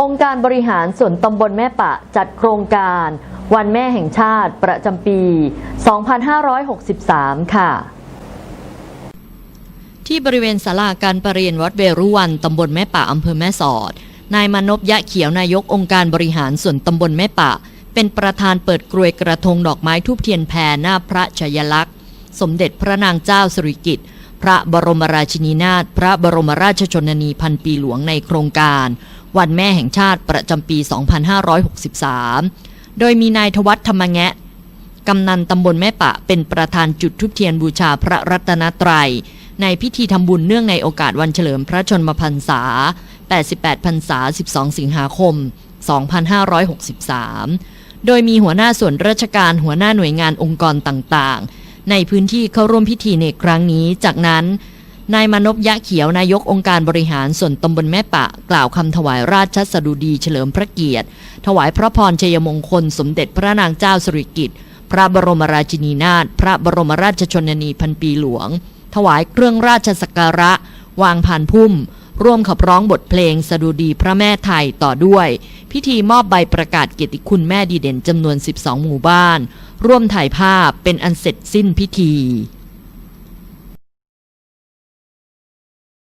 องค์การบริหารส่วนตำบลแม่ปะจัดโครงการ วันแม่แห่งชาติประจำปี 2563 ค่ะที่บริเวณศาลาการประเรียนวัดเวรุวัน ตำบลแม่ปะอำเภอแม่สอด นายมานพยะเขียวนายกองค์การบริหารส่วนตำบลแม่ปะเป็นประธานเปิดกรวยกระทงดอกไม้ทูบเทียนแพรหน้าพระชยลักษณ์ สมเด็จพระนางเจ้าสิริกิติ์ พระบรมราชินีนาถพระบรมราชชนนีพันปีหลวงในโครงการ วันแม่แห่งชาติประจำปี 2563 โดยมีนายทวัฒธรรมแงะกำนันตำบลแม่ปะเป็นประธานจุดทุบเทียนบูชาพระรัตนตรัย ในพิธีทำบุญเนื่องในโอกาสวันเฉลิมพระชนมพรรษา 88 พรรษา 12 สิงหาคม 2563 โดยมีหัวหน้าส่วนราชการหัวหน้าหน่วยงานองค์กรต่างๆ ในพื้นที่เข้าร่วมพิธีในครั้งนี้ จากนั้น นายมานพยะเขียวนายกองค์การบริหารส่วนตำบลแม่ปะ กล่าวคำถวายราชสดุดีเฉลิมพระเกียรติ ถวายพระพรชัยมงคล สมเด็จพระนางเจ้าสิริกิติ์พระบรมราชินีนาถพระบรมราชชนนีพันปีหลวง ถวายเครื่องราชสักการะ วางผ่านพุ่ม ร่วมขับร้องบทเพลงสดุดีพระแม่ไทยต่อด้วย พิธีมอบใบประกาศเกียรติคุณแม่ดีเด่นจำนวน 12 หมู่บ้าน ร่วมถ่ายภาพเป็นอันเสร็จสิ้นพิธี